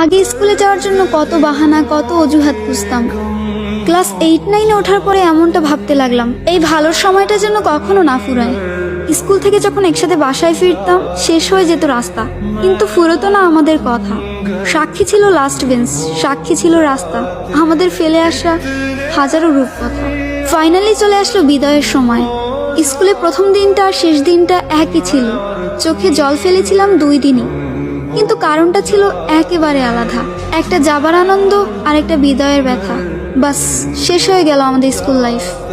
আগে স্কুলে যাওয়ার জন্য কত বাহানা, কত অজুহাত খুঁজতাম। ক্লাস এইট নাইনে ওঠার পরে এমনটা ভাবতে লাগলাম, এই ভালো সময়টা যেন কখনো না ফুরায়। স্কুল থেকে যখন একসাথে বাসায় ফিরতাম, শেষ হয়ে যেত রাস্তা। কিন্তু ফুরতো না আমাদের কথা। সাক্ষী ছিল লাস্ট বেঞ্চ সাক্ষী ছিল রাস্তা। আমাদের ফেলে আসা হাজারো রূপকথা। ফাইনালি চলে আসলো বিদায়ের সময়। স্কুলে প্রথম দিনটা শেষ দিনটা একই ছিল। চোখে জল ফেলেছিলাম দুই দিনই। কিন্তু কারণটা ছিল একেবারে আলাদা। একটা যাবার আনন্দ আর একটা বিদায়ের ব্যথা। বাস, শেষ হয়ে গেল আমাদের স্কুল লাইফ।